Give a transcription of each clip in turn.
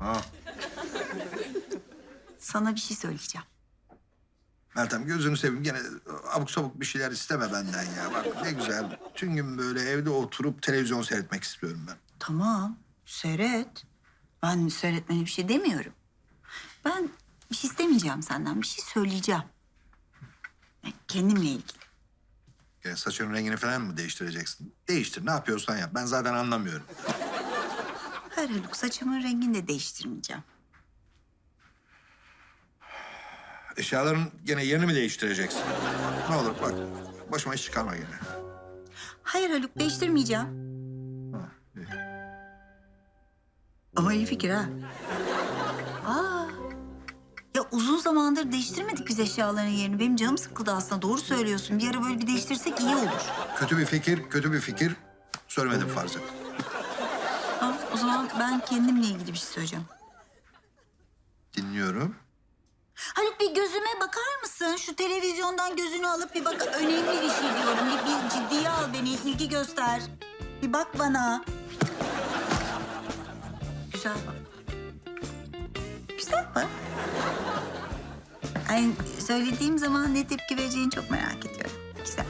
Ha. Sana bir şey söyleyeceğim. Meltem gözünü seveyim gene abuk sabuk bir şeyler isteme benden ya. Bak ne güzel. Tüm gün böyle evde oturup televizyon seyretmek istiyorum ben. Tamam, seyret. Ben seyretmene bir şey demiyorum. Ben bir şey istemeyeceğim senden, bir şey söyleyeceğim. Yani Kendimle ilgili. Gene saçının rengini falan mı değiştireceksin? Değiştir ne yapıyorsan yap. Ben zaten anlamıyorum. Hayır Haluk, saçımın rengini de değiştirmeyeceğim. Eşyaların gene yerini mi değiştireceksin? Ne olur bak başıma iş çıkarma gene. Hayır Haluk, değiştirmeyeceğim. Ha, iyi. Ama iyi fikir ha. Aa. Ya uzun zamandır değiştirmedik biz eşyaların yerini. Benim canım sıkıldı aslında. Doğru söylüyorsun. Bir ara böyle bir değiştirsek iyi olur. Kötü bir fikir, kötü bir fikir. Söylemedim farz et. O zaman ben kendimle ilgili bir şey söyleyeceğim. Dinliyorum. Haluk bir gözüme bakar mısın? Şu televizyondan gözünü alıp bir bak. Önemli bir şey diyorum. Bir, bir ciddiye al beni. ilgi göster. Bir bak bana. Güzel bak. Güzel bak. Yani söylediğim zaman ne tepki vereceğini çok merak ediyorum. Güzel.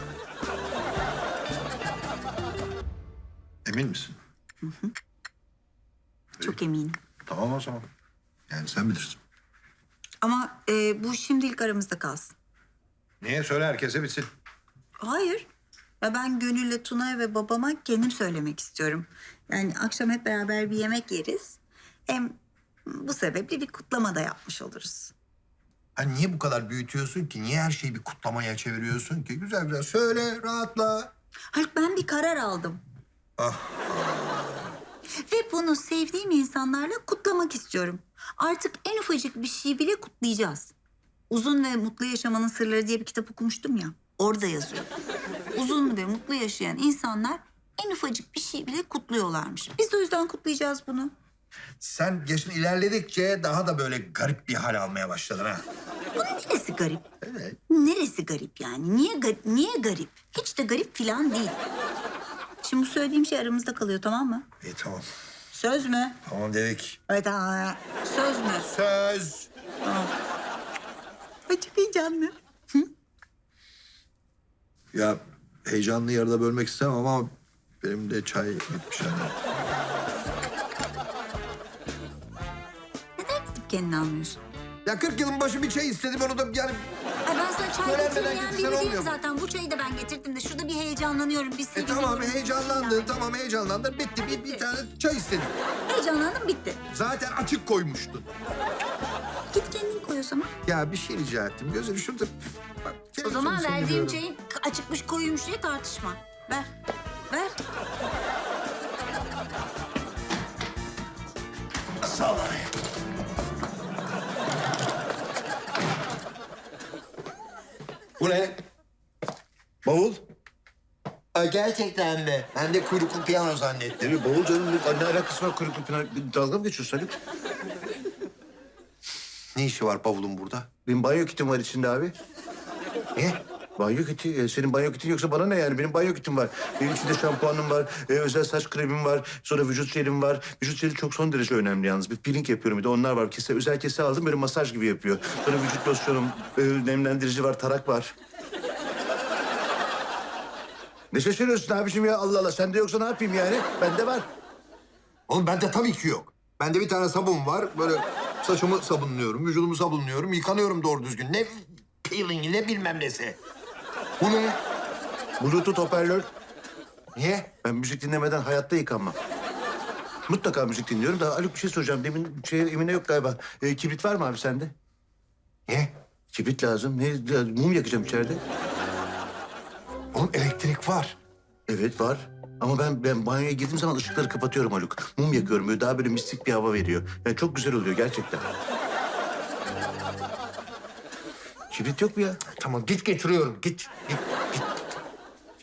Emin misin? Çok eminim. Tamam o zaman. Yani sen bilirsin. Ama e, bu şimdilik aramızda kalsın. Niye? Söyle herkese bitsin. Hayır. Ya ben Gönül'le Tuna'ya ve babama kendim söylemek istiyorum. Yani akşam hep beraber bir yemek yeriz. Hem bu sebeple bir kutlama da yapmış oluruz. Ha niye bu kadar büyütüyorsun ki? Niye her şeyi bir kutlamaya çeviriyorsun ki? Güzel güzel söyle, rahatla. Haluk ben bir karar aldım. Ah. Ve bunu sevdiğim insanlarla kutlamak istiyorum. Artık en ufacık bir şey bile kutlayacağız. Uzun ve Mutlu Yaşamanın Sırları diye bir kitap okumuştum ya. Orada yazıyor. Uzun ve mutlu yaşayan insanlar en ufacık bir şey bile kutluyorlarmış. Biz de o yüzden kutlayacağız bunu. Sen yaşın ilerledikçe daha da böyle garip bir hal almaya başladın ha. Bunun neresi garip? Evet. Neresi garip yani? Niye garip? Niye garip? Hiç de garip falan değil. Şimdi bu söylediğim şey aramızda kalıyor tamam mı? İyi tamam. Söz mü? Tamam dedik. Evet tamam. Söz mü? Söz. Ay çok heyecanlı. Ya heyecanlı yarıda bölmek istemem ama benim de çay bitmiş yani. Neden gidip kendini almıyorsun? Ya 40 yılın başı bir çay istedim onu da yani ben sana çay Söylenmeden getirmeyen biri olmuyor değilim mu? zaten. Bu çayı da ben getirdim de şurada bir heyecanlanıyorum. Bir E tamam bir heyecanlandın, tamam heyecanlandın. Bitti, bir, bir tane çay istedim. Heyecanlandım bitti. Zaten açık koymuştun. Git kendin koy o zaman. Ya bir şey rica ettim. Gözünü şurada... Bak, O televizyonu zaman verdiğim seyrediyorum. çayın açıkmış koyuymuş diye tartışma. Ver. Ver. Sağ ol abi. Bu ne? Bavul. Aa, gerçekten mi? Ben de kuyruklu piyano zannettim. Değil mi? Bavul canım. Ne alakası var kuyruklu pınar? Dalga mı geçiyorsun Haluk? Ne işi var bavulun burada? Benim banyo kitim var içinde abi. Niye? Banyo kiti. e, Senin banyo kitin yoksa bana ne yani? Benim banyo kitim var. Benim içinde şampuanım var, e, özel saç kremim var, sonra vücut jelim var. Vücut jeli çok son derece önemli yalnız. Bir peeling yapıyorum bir de onlar var. Kese, özel kese aldım böyle masaj gibi yapıyor. Sonra vücut losyonum, e, nemlendirici var, tarak var. Ne şaşırıyorsun abiciğim ya Allah Allah. Sende yoksa ne yapayım yani? Bende var. Oğlum bende tabii ki yok. Bende bir tane sabun var. Böyle saçımı sabunluyorum, vücudumu sabunluyorum, yıkanıyorum doğru düzgün. Ne peelingi ne bilmem nesi. Bu ne? Bluetooth hoparlör. Niye? Ben müzik dinlemeden hayatta yıkanmam. Mutlaka müzik dinliyorum da Haluk bir şey soracağım. Demin şey Emine yok galiba. E, kibrit var mı abi sende? Niye? Kibrit lazım. Ne, mum yakacağım içeride. Oğlum elektrik var. Evet var. Ama ben ben banyoya girdiğim zaman ışıkları kapatıyorum Haluk. Mum yakıyorum böyle daha böyle mistik bir hava veriyor. Yani çok güzel oluyor gerçekten. Kibrit yok mu ya? Tamam git getiriyorum. Git. Git. git.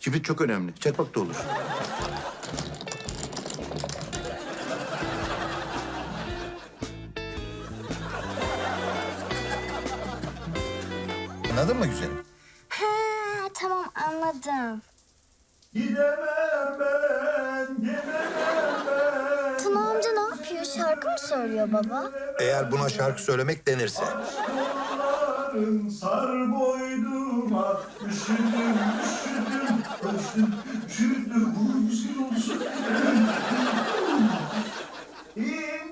Kibrit çok önemli. Çakmak da olur. Anladın mı güzelim? Ha, tamam anladım. Gidemem ben, gidemem ben. Tuna amca ne yapıyor? Şarkı mı söylüyor baba. Eğer buna şarkı söylemek denirse. Sar boynuma üşüdüm üşüdüm üşüdüm üşüdüm bu güzel olsun.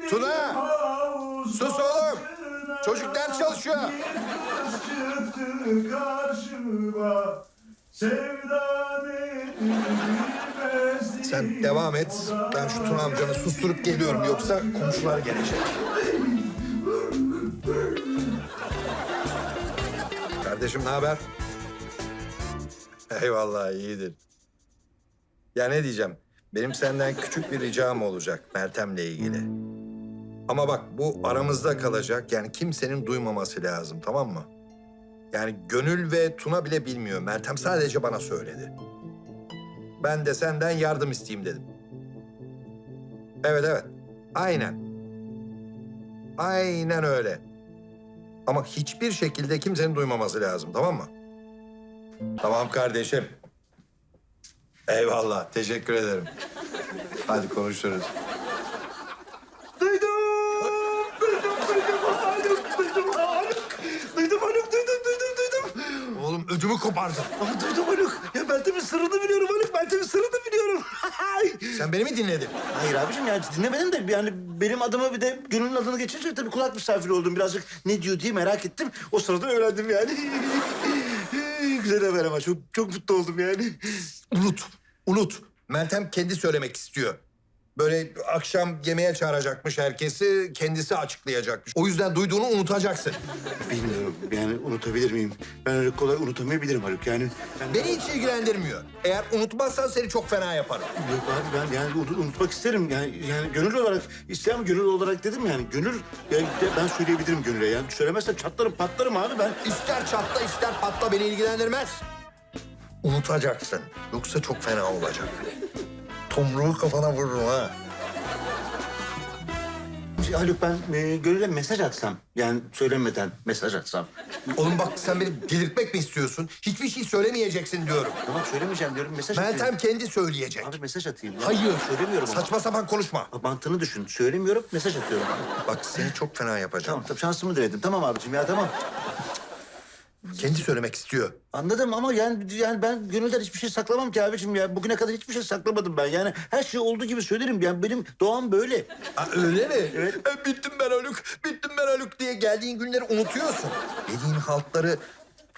Tuna! Sus oğlum! Çocuk ders çalışıyor. Çıktı karşıma edilmez Sen devam et. Ben şu Tuna amcanı susturup geliyorum. Yoksa komşular gelecek. Kardeşim ne haber? Eyvallah iyidir. Ya ne diyeceğim? Benim senden küçük bir ricam olacak Meltem'le ilgili. Ama bak bu aramızda kalacak. Yani kimsenin duymaması lazım tamam mı? Yani Gönül ve Tuna bile bilmiyor. Meltem sadece bana söyledi. Ben de senden yardım isteyeyim dedim. Evet evet. Aynen. Aynen öyle. Ama hiçbir şekilde kimsenin duymaması lazım tamam mı? Tamam kardeşim. Eyvallah. Teşekkür ederim. Hadi konuşuruz. Duydum, duydum, duydum, Haluk, duydum, Haluk. Duydum Haluk, duydum, duydum, duydum. Oğlum ödümü kopardın. Ama duydum Haluk. Ya Meltem'in sırrını biliyorum Haluk, Meltem'in sırrını biliyorum. Sen beni mi dinledin? Hayır abiciğim yani dinlemedim de yani benim adımı bir de Gönül'ün adını geçince tabii kulak misafiri oldum. Birazcık ne diyor diye merak ettim. O sırada öğrendim yani. Güzel haber ama çok, çok mutlu oldum yani. Unut. Unut. Meltem kendi söylemek istiyor. Böyle akşam yemeğe çağıracakmış herkesi, kendisi açıklayacakmış. O yüzden duyduğunu unutacaksın. Bilmiyorum yani unutabilir miyim? Ben öyle kolay unutamayabilirim Haluk yani. yani Beni hiç ilgilendirmiyor. Eğer unutmazsan seni çok fena yaparım. Yok abi ben yani unut- unutmak isterim. Yani, yani gönül olarak, isteyen gönül olarak dedim yani. Gönül, yani ben söyleyebilirim gönüle. Yani söylemezsem çatlarım patlarım abi ben. İster çatla ister patla beni ilgilendirmez. Unutacaksın. Yoksa çok fena olacak. Tomruğu kafana vururum ha. Haluk ben e, gönüle mesaj atsam. Yani söylemeden mesaj atsam. Oğlum bak sen beni delirtmek mi istiyorsun? Hiçbir şey söylemeyeceksin diyorum. Tamam söylemeyeceğim diyorum mesaj. Meltem kendi söyleyecek. Abi mesaj atayım. ya. Hayır. Söylemiyorum ama. Saçma sapan konuşma. Bak, Mantığını düşün. Söylemiyorum mesaj atıyorum. Bak seni çok fena yapacağım. tamam tamam şansımı denedim. Tamam abicim ya tamam. Kendi söylemek istiyor. Anladım ama yani yani ben gönülden hiçbir şey saklamam ki abicim ya. Bugüne kadar hiçbir şey saklamadım ben. Yani her şey olduğu gibi söylerim. Yani benim doğam böyle. Ha, öyle mi? Evet. E, bittim ben Haluk, bittim ben Haluk diye geldiğin günleri unutuyorsun. Dediğin haltları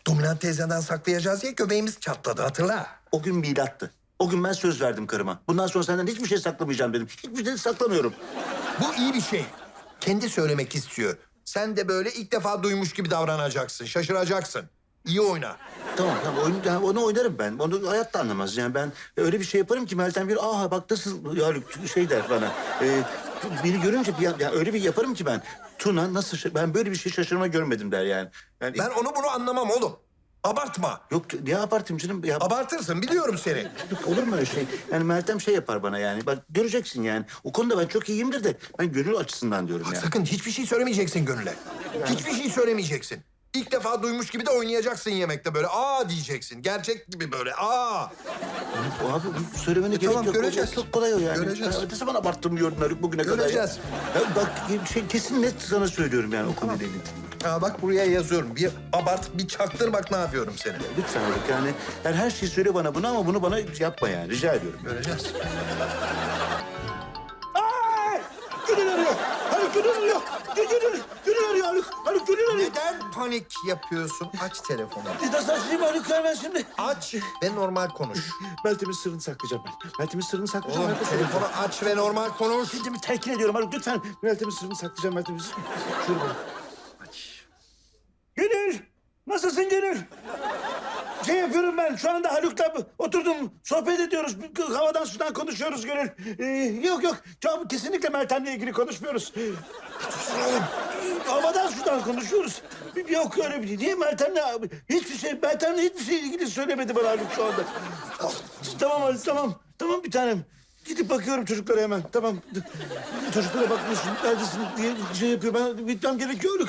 dominant teyzeden saklayacağız diye göbeğimiz çatladı hatırla. O gün milattı. O gün ben söz verdim karıma. Bundan sonra senden hiçbir şey saklamayacağım dedim. Hiçbir şey saklamıyorum. Bu iyi bir şey. Kendi söylemek istiyor. Sen de böyle ilk defa duymuş gibi davranacaksın, şaşıracaksın. İyi oyna. Tamam tamam oyun, yani onu oynarım ben. Onu hayatta anlamaz. Yani ben öyle bir şey yaparım ki Meltem bir aha bak nasıl ya şey der bana. Ee, beni görünce bir, yani öyle bir yaparım ki ben. Tuna nasıl ben böyle bir şey şaşırma görmedim der yani. yani Ben onu bunu anlamam oğlum. Abartma. Yok ne abartayım canım? Ya, Abartırsın biliyorum seni. Yok, Olur mu öyle şey? Yani Meltem şey yapar bana yani. Bak göreceksin yani. O konuda ben çok iyiyimdir de ben gönül açısından diyorum Bak yani. sakın hiçbir şey söylemeyeceksin Gönül'e. Hiçbir şey söylemeyeceksin. İlk defa duymuş gibi de oynayacaksın yemekte böyle. Aa diyeceksin. Gerçek gibi böyle. Aa. Abi söylemene gerek E, tamam, yok. göreceğiz. Çok kolay o yani. Göreceğiz. Ya, ne zaman abarttım Haluk bugüne Göreceğiz. kadar. Ya, Ya bak şey, kesin net sana söylüyorum yani o konuyla ilgili. Ha bak buraya yazıyorum. Bir abart, bir çaktır bak ne yapıyorum seni. Lütfen Haluk yani, yani her şeyi söyle bana bunu ama bunu bana yapma yani rica ediyorum. Göreceğiz. Gönül arıyor. Haluk Gönül arıyor. Gönül, Gönül panik yapıyorsun? Aç telefonu. Nasıl açayım ben şimdi? Aç ve normal konuş. Meltem'in sırrını saklayacağım ben. Meltem'in sırrını saklayacağım. Oğlum Meltem'in sırrını- telefonu aç ve normal konuş. Kendimi telkin ediyorum Haluk lütfen. Meltem'in sırrını saklayacağım Meltem'in sırrını. Şöyle bak. Gönül! Nasılsın Gönül? Şey yapıyorum ben şu anda Haluk'la oturdum sohbet ediyoruz. Havadan sudan konuşuyoruz Gönül. Ee, yok yok ya, kesinlikle Meltem'le ilgili konuşmuyoruz. Havadan sudan konuşuyoruz. Yok öyle bir şey. Niye Meltem'le hiçbir şey Meltem'le hiçbir şey ilgili söylemedi bana Haluk şu anda. tamam Haluk tamam. Tamam bir tanem. Gidip bakıyorum çocuklara hemen. Tamam. Çocuklara bakmıyorsun. Neredesin diye şey yapıyor. Ben gitmem gerekiyor.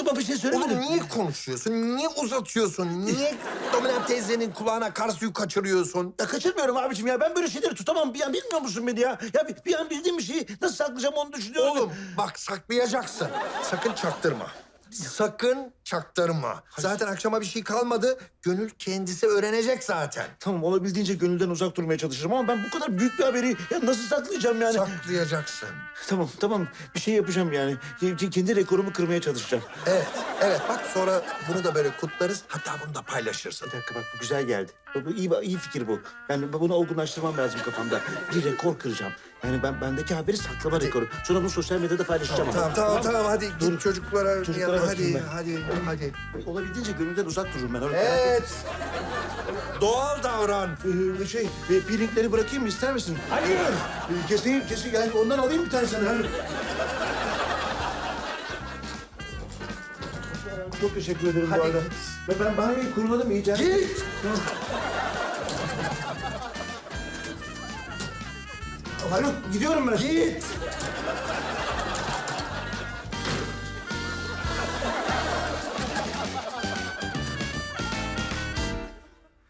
Ama bir şey söylemedim. Oğlum niye konuşuyorsun? Niye uzatıyorsun? Niye Dominant teyzenin kulağına kar suyu kaçırıyorsun? Ya kaçırmıyorum abicim ya. Ben böyle şeyleri tutamam. Bir an bilmiyor musun beni ya? Ya bir, bir an bildiğim bir şeyi nasıl saklayacağım onu düşünüyorum. Oğlum bak saklayacaksın. Sakın çaktırma. Sakın çaktırma. Zaten akşama bir şey kalmadı. Gönül kendisi öğrenecek zaten. Tamam olabildiğince gönülden uzak durmaya çalışırım ama ben bu kadar büyük bir haberi ya nasıl saklayacağım yani? Saklayacaksın. Tamam tamam bir şey yapacağım yani. Ke- Kendi rekorumu kırmaya çalışacağım. Evet, evet. Bak sonra bunu da böyle kutlarız. Hatta bunu da paylaşırsın. Bir dakika bak bu güzel geldi. Bu, bu iyi, iyi fikir bu. Yani bunu olgunlaştırmam lazım kafamda. Bir rekor kıracağım. Yani ben bendeki haberi saklama rekoru. Sonra bunu sosyal medyada paylaşacağım. Tamam, ama. tamam, tamam. Hadi git çocuklara, Çocuklara yanına. bakayım Hadi, ben. hadi, hadi. Olabildiğince gönülden uzak dururum ben. Öyle Evet. Doğal davran. Ee, şey, e, peelingleri bırakayım mı ister misin? Hayır. Ee, keseyim, keseyim. Yani ondan alayım bir tanesini. Hani. Çok teşekkür ederim Hadi bu arada. git. Ve ben banyoyu kuruladım iyice. Git. Haluk gidiyorum ben. Git.